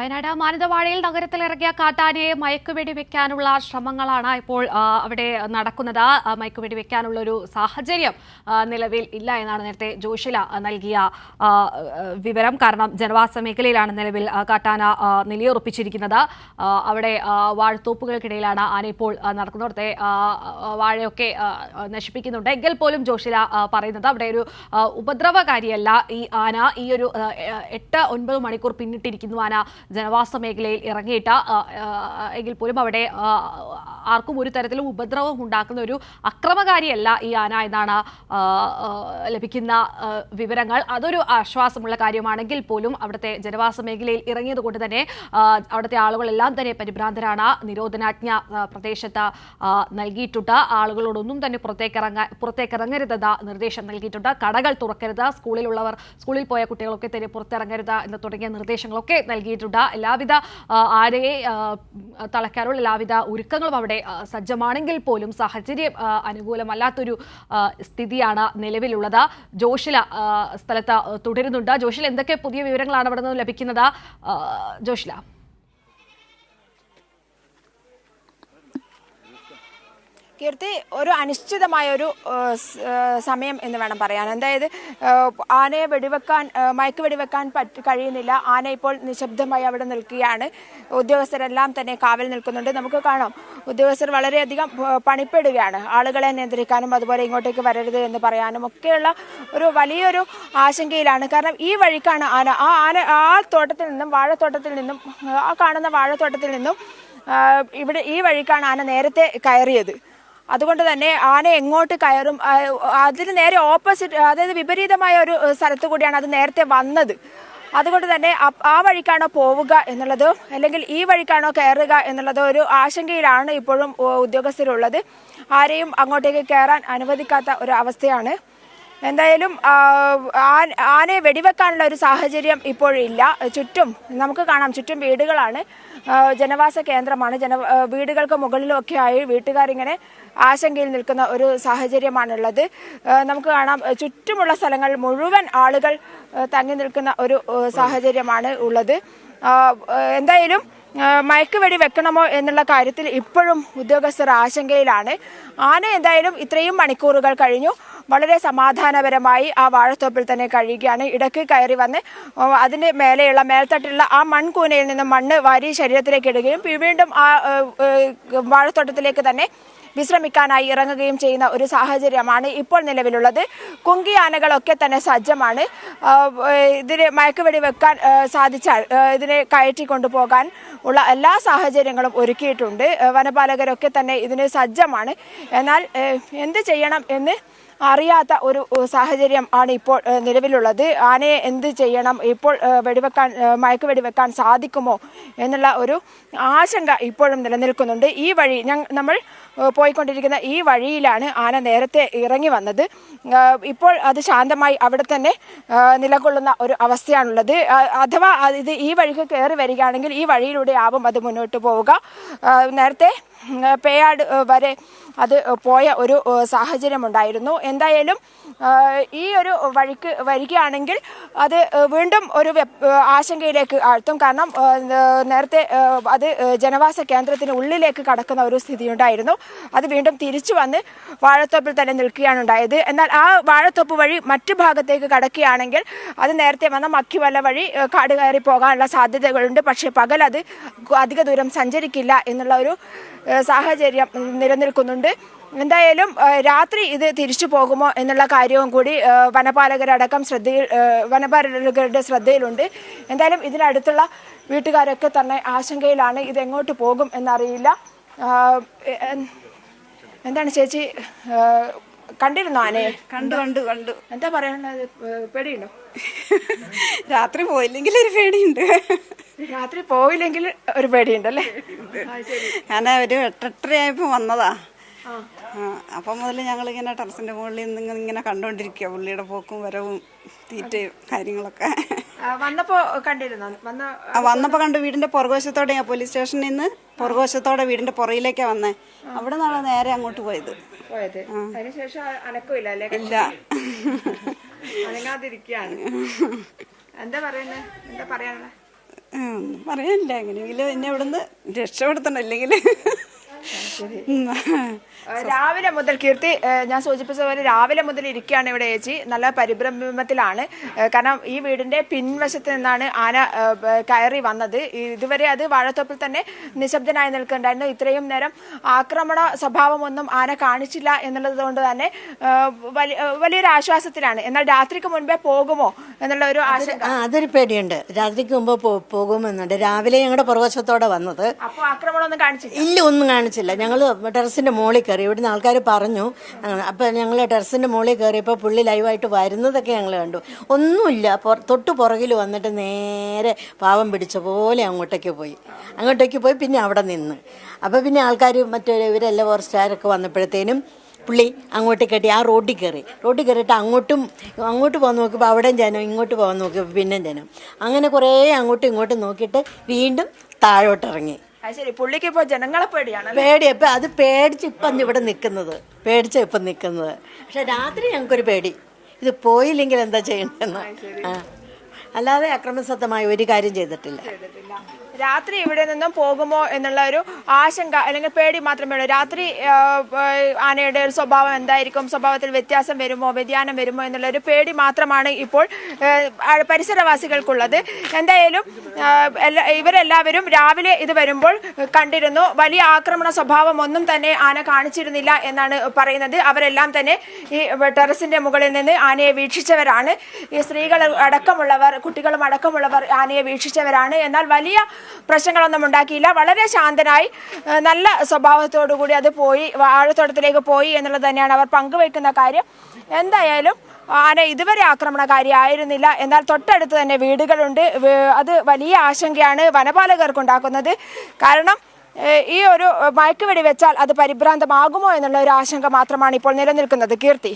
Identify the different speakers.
Speaker 1: വയനാട് മാനന്തവാടിയിൽ നഗരത്തിലിറങ്ങിയ കാട്ടാനയെ മയക്കുവെടി വെക്കാനുള്ള ശ്രമങ്ങളാണ് ഇപ്പോൾ അവിടെ നടക്കുന്നത്. മയക്കുവെടി വെക്കാനുള്ള ഒരു സാഹചര്യം നിലവിൽ ഇല്ല എന്നാണ് നേരത്തെ ജോഷില നൽകിയ വിവരം. കാരണം ജനവാസ മേഖലയിലാണ് നിലവിൽ കാട്ടാന നിലയുറപ്പിച്ചിരിക്കുന്നത്. അവിടെ വാഴത്തോപ്പുകൾക്കിടയിലാണ് ആന ഇപ്പോൾ നടക്കുന്നത്. അവിടുത്തെ വാഴയൊക്കെ നശിപ്പിക്കുന്നുണ്ട്. എങ്കിൽ പോലും ജോഷില പറയുന്നത് അവിടെ ഒരു ഉപദ്രവകാരിയല്ല ഈ ആന. ഈ ഒരു എട്ട് ഒൻപത് മണിക്കൂർ പിന്നിട്ടിരിക്കുന്നു ആന ജനവാസ മേഖലയിൽ ഇറങ്ങിയിട്ട് എങ്കിൽ പോലും അവിടെ ആർക്കും ഒരു തരത്തിലും ഉപദ്രവം ഉണ്ടാക്കുന്ന ഒരു അക്രമകാരിയല്ല ഈ ആന എന്നാണ് ലഭിക്കുന്ന വിവരങ്ങൾ. അതൊരു ആശ്വാസമുള്ള കാര്യമാണെങ്കിൽ പോലും അവിടുത്തെ ജനവാസ മേഖലയിൽ ഇറങ്ങിയത് കൊണ്ട് തന്നെ അവിടുത്തെ ആളുകളെല്ലാം തന്നെ പരിഭ്രാന്തരാണ്. നിരോധനാജ്ഞ പ്രദേശത്ത് നൽകിയിട്ടുണ്ട്. ആളുകളോടൊന്നും തന്നെ പുറത്തേക്ക് ഇറങ്ങാൻ പുറത്തേക്ക് ഇറങ്ങരുതെന്ന നിർദ്ദേശം നൽകിയിട്ടുണ്ട്. കടകൾ തുറക്കരുത്. സ്കൂളിലുള്ളവർ സ്കൂളിൽ പോയ കുട്ടികളൊക്കെ തന്നെ പുറത്തിറങ്ങരുത് എന്ന് തുടങ്ങിയ നിർദ്ദേശങ്ങളൊക്കെ നൽകിയിട്ടുണ്ട്. എല്ലാവിധ ആരയെ തളയ്ക്കാനുള്ള എല്ലാവിധ ഒരുക്കങ്ങളും അവിടെ സജ്ജമാണെങ്കിൽ പോലും സാഹചര്യം അനുകൂലമല്ലാത്തൊരു സ്ഥിതിയാണ് നിലവിലുള്ളത്. ജോഷില സ്ഥലത്ത് തുടരുന്നുണ്ട്. ജോഷിൽ എന്തൊക്കെ പുതിയ വിവരങ്ങളാണ് അവിടെ നിന്ന് ലഭിക്കുന്നത്? ജോഷില.
Speaker 2: കീർത്തി ഒരു അനിശ്ചിതമായ ഒരു സമയം എന്ന് വേണം പറയാൻ. അതായത് ആനയെ വെടിവെക്കാൻ മയക്ക് വെടിവെക്കാൻ പറ്റ കഴിയുന്നില്ല. ആന ഇപ്പോൾ നിശബ്ദമായി അവിടെ നിൽക്കുകയാണ്. ഉദ്യോഗസ്ഥരെല്ലാം തന്നെ കാവൽ നിൽക്കുന്നുണ്ട്. നമുക്ക് കാണാം. ഉദ്യോഗസ്ഥർ വളരെയധികം പണിപ്പെടുകയാണ്. ആളുകളെ നിയന്ത്രിക്കാനും അതുപോലെ ഇങ്ങോട്ടേക്ക് വരരുത് എന്ന് പറയാനും ഒക്കെയുള്ള ഒരു വലിയൊരു ആശങ്കയിലാണ്. കാരണം ഈ വഴിക്കാണ് ആന ആ ആന ആ തോട്ടത്തിൽ നിന്നും വാഴത്തോട്ടത്തിൽ നിന്നും ആ കാണുന്ന വാഴത്തോട്ടത്തിൽ നിന്നും ഇവിടെ ഈ വഴിക്കാണ് ആന നേരത്തെ കയറിയത്. അതുകൊണ്ട് തന്നെ ആന എങ്ങോട്ട് കയറും അതിന് നേരെ ഓപ്പോസിറ്റ് അതായത് വിപരീതമായ ഒരു സ്ഥലത്ത് കൂടിയാണ് അത് നേരത്തെ വന്നത്. അതുകൊണ്ട് തന്നെ ആ വഴിക്കാണോ പോവുക എന്നുള്ളത് അല്ലെങ്കിൽ ഈ വഴിക്കാണോ കയറുക എന്നുള്ളത് ഒരു ആശങ്കയിലാണ് ഇപ്പോഴും ഉദ്യോഗസ്ഥരുള്ളത്. ആരെയും അങ്ങോട്ടേക്ക് കയറാൻ അനുവദിക്കാത്ത ഒരു അവസ്ഥയാണ് എന്തായാലും ആ, ആനയെ വെടിവെക്കാനുള്ള ഒരു സാഹചര്യം ഇപ്പോഴില്ല. ചുറ്റും നമുക്ക് കാണാം ചുറ്റും വീടുകളാണ്. ജനവാസ കേന്ദ്രമാണ്. ജന വീടുകൾക്ക് മുകളിലുമൊക്കെ ആയി വീട്ടുകാരിങ്ങനെ ആശങ്കയിൽ നിൽക്കുന്ന ഒരു സാഹചര്യമാണുള്ളത്. നമുക്ക് കാണാം ചുറ്റുമുള്ള സ്ഥലങ്ങൾ മുഴുവൻ ആളുകൾ തങ്ങി നിൽക്കുന്ന ഒരു സാഹചര്യമാണ് ഉള്ളത്. എന്തായാലും മയക്കുവെടി വെക്കണമോ എന്നുള്ള കാര്യത്തിൽ ഇപ്പോഴും ഉദ്യോഗസ്ഥർ ആശങ്കയിലാണ്. ആന എന്തായാലും ഇത്രയും മണിക്കൂറുകൾ കഴിഞ്ഞു. വളരെ സമാധാനപരമായി ആ വാഴത്തോപ്പിൽ തന്നെ കഴിയുകയാണ് ഇടയ്ക്ക് കയറി വന്ന് അതിന്റെ മേലെയുള്ള മേൽത്തട്ടിലുള്ള ആ മൺകൂനയിൽ നിന്ന് മണ്ണ് വാരി ശരീരത്തിലേക്ക് ഇടുകയും വീണ്ടും ആ വാഴത്തോട്ടത്തിലേക്ക് തന്നെ വിശ്രമിക്കാനായി ഇറങ്ങുകയും ചെയ്യുന്ന ഒരു സാഹചര്യമാണ് ഇപ്പോൾ നിലവിലുള്ളത്. കുങ്കി ആനകളൊക്കെ തന്നെ സജ്ജമാണ്. ഇതിന് മയക്കുവെടി വെക്കാൻ സാധിച്ചാൽ ഇതിനെ കയറ്റി കൊണ്ടുപോകാൻ ഉള്ള എല്ലാ സാഹചര്യങ്ങളും ഒരുക്കിയിട്ടുണ്ട്. വനപാലകരൊക്കെ തന്നെ ഇതിന് സജ്ജമാണ്. എന്നാൽ എന്ത് ചെയ്യണം എന്ന് അറിയാത്ത ഒരു സാഹചര്യം ആണ് ഇപ്പോൾ നിലവിലുള്ളത്. ആനയെ എന്ത് ചെയ്യണം? ഇപ്പോൾ വെടിവെക്കാൻ മയക്ക് വെടിവെക്കാൻ സാധിക്കുമോ എന്നുള്ള ഒരു ആശങ്ക ഇപ്പോഴും നിലനിൽക്കുന്നുണ്ട്. ഈ വഴി നമ്മൾ പോയിക്കൊണ്ടിരിക്കുന്ന ഈ വഴിയിലാണ് ആന നേരത്തെ ഇറങ്ങി വന്നത്. ഇപ്പോൾ അത് ശാന്തമായി അവിടെ തന്നെ നിലകൊള്ളുന്ന ഒരു അവസ്ഥയാണുള്ളത്. അഥവാ ഇത് ഈ വഴിക്ക് കയറി വരികയാണെങ്കിൽ ഈ വഴിയിലൂടെ ആവും അത് മുന്നോട്ട് പോവുക. നേരത്തെ പേയാട് വരെ അത് പോയ ഒരു സാഹചര്യം സാഹചര്യമുണ്ടായിരുന്നു. എന്തായാലും ഈ ഒരു വഴിക്ക് വരികയാണെങ്കിൽ അത് വീണ്ടും ഒരു ആശങ്കയിലേക്ക് ആഴ്ത്തും. കാരണം നേരത്തെ അത് ജനവാസ കേന്ദ്രത്തിന് ഉള്ളിലേക്ക് കടക്കുന്ന ഒരു സ്ഥിതിയുണ്ടായിരുന്നു. അത് വീണ്ടും തിരിച്ചു വന്ന് വാഴത്തോപ്പിൽ തന്നെ നിൽക്കുകയാണ് ഉണ്ടായത്. എന്നാൽ ആ വാഴത്തോപ്പ് വഴി മറ്റു ഭാഗത്തേക്ക് കടക്കുകയാണെങ്കിൽ അത് നേരത്തെ വന്ന മക്കിവല വഴി കാട് കയറി പോകാനുള്ള സാധ്യതകളുണ്ട്. പക്ഷേ പകൽ അത് അധിക ദൂരം സഞ്ചരിക്കില്ല എന്നുള്ള ഒരു സാഹചര്യം നിലനിൽക്കുന്നുണ്ട്. എന്തായാലും രാത്രി ഇത് തിരിച്ചു പോകുമോ എന്നുള്ള കാര്യവും കൂടി വനപാലകരടക്കം ശ്രദ്ധയിൽ വനപാലകരുടെ ശ്രദ്ധയിലുണ്ട്. എന്തായാലും ഇതിനടുത്തുള്ള വീട്ടുകാരൊക്കെ തന്നെ ആശങ്കയിലാണ് ഇത് എങ്ങോട്ട് പോകും എന്നറിയില്ല. എന്താണ് ചേച്ചി? കണ്ടിരുന്നു ആനയെ?
Speaker 3: കണ്ടു കണ്ടു കണ്ടു.
Speaker 2: എന്താ പറയാനുള്ളത്? പേടിയുണ്ടോ?
Speaker 3: രാത്രി പോയില്ലെങ്കിൽ ഒരു പേടിയുണ്ട്.
Speaker 2: രാത്രി പോയില്ലെങ്കിൽ ഒരു പേടിയുണ്ടല്ലേ
Speaker 3: ഞാൻ ഒരു എട്ടെട്ടരയായപ്പോൾ വന്നതാ. അപ്പം മുതൽ ഞങ്ങളിങ്ങനെ ടെറസിന്റെ മുകളിൽ നിന്ന് ഇങ്ങനെ കണ്ടുകൊണ്ടിരിക്കുക പുള്ളിയുടെ പോക്കും വരവും തീറ്റയും കാര്യങ്ങളൊക്കെ.
Speaker 2: വന്നപ്പോ കണ്ടിരുന്നോ? വന്ന
Speaker 3: വന്നപ്പോൾ കണ്ടു. വീടിന്റെ പുറകുവശത്തോടെ ഞാൻ പോലീസ് സ്റ്റേഷനിൽ നിന്ന് പുറകുവശത്തോടെ വീടിന്റെ പുറയിലേക്കാണ് വന്നേ. അവിടെ നിന്നാണ് നേരെ അങ്ങോട്ട് പോയത്.
Speaker 2: പോയത്. അതിനുശേഷം അല്ലേ?
Speaker 3: ഇല്ല.
Speaker 2: അനങ്ങാതിരിക്കുകയാണ്. എന്താ പറയുന്നത് എന്താ പറയാനുള്ളത്
Speaker 3: പറയാനില്ല എങ്ങനെയെങ്കിലും എന്നെ ഇവിടുന്ന് രക്ഷപ്പെടുത്തണം. ഇല്ലെങ്കിൽ
Speaker 2: രാവിലെ മുതൽ കീർത്തി ഞാൻ സൂചിപ്പിച്ച പോലെ രാവിലെ മുതൽ ഇരിക്കുകയാണ് ഇവിടെ ചേച്ചി നല്ല പരിഭ്രമത്തിലാണ്. കാരണം ഈ വീടിന്റെ പിൻവശത്ത് നിന്നാണ് ആന കയറി വന്നത്. ഇതുവരെ അത് വാഴത്തോപ്പിൽ തന്നെ നിശബ്ദനായി നിൽക്കുന്നുണ്ടായിരുന്നു. ഇത്രയും നേരം ആക്രമണ സ്വഭാവമൊന്നും ആന കാണിച്ചില്ല എന്നുള്ളത് കൊണ്ട് തന്നെ വലിയൊരു ആശ്വാസത്തിലാണ്. എന്നാൽ രാത്രിക്ക് മുൻപേ പോകുമോ എന്നുള്ള ഒരു ആശങ്ക.
Speaker 4: അതൊരു പേടിയുണ്ട്. രാത്രിക്ക് മുമ്പ് പോകുമെന്നുണ്ട്. രാവിലെ ഞങ്ങളുടെ പുറവശത്തോടെ വന്നത്.
Speaker 2: അപ്പോൾ ആക്രമണമൊന്നും കാണിച്ചില്ല?
Speaker 4: ഇല്ല ഒന്നും കാണിച്ചില്ല. ഞങ്ങൾ ടെറസിന്റെ മുകളിൽ കയറി. ഇവിടുന്ന് ആൾക്കാർ പറഞ്ഞു അപ്പോൾ അപ്പൊ ഞങ്ങൾ ടെറസിന്റെ മുകളിൽ കയറിയപ്പോൾ പുള്ളി ലൈവായിട്ട് വരുന്നതൊക്കെ ഞങ്ങൾ കണ്ടു. ഒന്നുമില്ല തൊട്ട് പുറകിൽ വന്നിട്ട് നേരെ പാവം പിടിച്ച പോലെ അങ്ങോട്ടേക്ക് പോയി. അങ്ങോട്ടേക്ക് പോയി പിന്നെ അവിടെ നിന്ന്. അപ്പോൾ പിന്നെ ആൾക്കാർ മറ്റേ ഇവരെല്ലാം ഫോറസ്റ്റുകാരൊക്കെ വന്നപ്പോഴത്തേനും പുള്ളി അങ്ങോട്ട് കെട്ടി ആ റോഡിൽ കയറി. റോഡിൽ കയറിയിട്ട് അങ്ങോട്ടും അങ്ങോട്ട് പോകാൻ നോക്കിയപ്പോൾ അവിടെയും ജനം ഇങ്ങോട്ട് പോകാൻ നോക്കിയപ്പോൾ പിന്നെയും ജനം. അങ്ങനെ കുറേ അങ്ങോട്ടും ഇങ്ങോട്ടും നോക്കിയിട്ട് വീണ്ടും താഴോട്ടിറങ്ങി.
Speaker 2: അത് ശരി. പുള്ളിക്ക് ഇപ്പോൾ ജനങ്ങളെ പേടിയാണ്
Speaker 4: പേടി. അപ്പൊ അത് പേടിച്ച് ഇപ്പം ഇവിടെ നിൽക്കുന്നത്. പേടിച്ച ഇപ്പം നിൽക്കുന്നത്. പക്ഷെ രാത്രി ഞങ്ങൾക്കൊരു പേടി. ഇത് പോയില്ലെങ്കിൽ എന്താ ചെയ്യണ്ടെന്ന്. ആ. അല്ലാതെ അക്രമസത്തമായ ഒരു കാര്യം ചെയ്തിട്ടില്ല.
Speaker 2: രാത്രി ഇവിടെ നിന്നും പോകുമോ എന്നുള്ള ഒരു ആശങ്ക അല്ലെങ്കിൽ പേടി മാത്രമേ ഉള്ളൂ. രാത്രി ആനയുടെ ഒരു സ്വഭാവം എന്തായിരിക്കും? സ്വഭാവത്തിൽ വ്യത്യാസം വരുമോ? വ്യതിയാനം വരുമോ എന്നുള്ള ഒരു പേടി മാത്രമാണ് ഇപ്പോൾ പരിസരവാസികൾക്കുള്ളത്. എന്തായാലും ഇവരെല്ലാവരും രാവിലെ ഇത് വരുമ്പോൾ കണ്ടിരുന്നു. വലിയ ആക്രമണ സ്വഭാവം ഒന്നും തന്നെ ആന കാണിച്ചിരുന്നില്ല എന്നാണ് പറയുന്നത്. അവരെല്ലാം തന്നെ ഈ ടെറസിന്റെ മുകളിൽ നിന്ന് ആനയെ വീക്ഷിച്ചവരാണ്. ഈ സ്ത്രീകൾ അടക്കമുള്ളവർ കുട്ടികളും അടക്കമുള്ളവർ ആനയെ വീക്ഷിച്ചവരാണ്. എന്നാൽ വലിയ പ്രശ്നങ്ങളൊന്നും ഉണ്ടാക്കിയില്ല. വളരെ ശാന്തനായി നല്ല സ്വഭാവത്തോടു കൂടി അത് പോയി വാഴത്തോട്ടത്തിലേക്ക് പോയി എന്നുള്ളത് തന്നെയാണ് അവർ പങ്കുവയ്ക്കുന്ന കാര്യം. എന്തായാലും ആന ഇതുവരെ ആക്രമണകാരിയായിരുന്നില്ല. എന്നാൽ തൊട്ടടുത്ത് തന്നെ വീടുകളുണ്ട്. അത് വലിയ ആശങ്കയാണ് വനപാലകർക്കുണ്ടാക്കുന്നത്. കാരണം ഈ ഒരു മയക്കുവെടി വെച്ചാൽ അത് പരിഭ്രാന്തമാകുമോ എന്നുള്ള ഒരു ആശങ്ക മാത്രമാണ് ഇപ്പോൾ നിലനിൽക്കുന്നത്. കീർത്തി.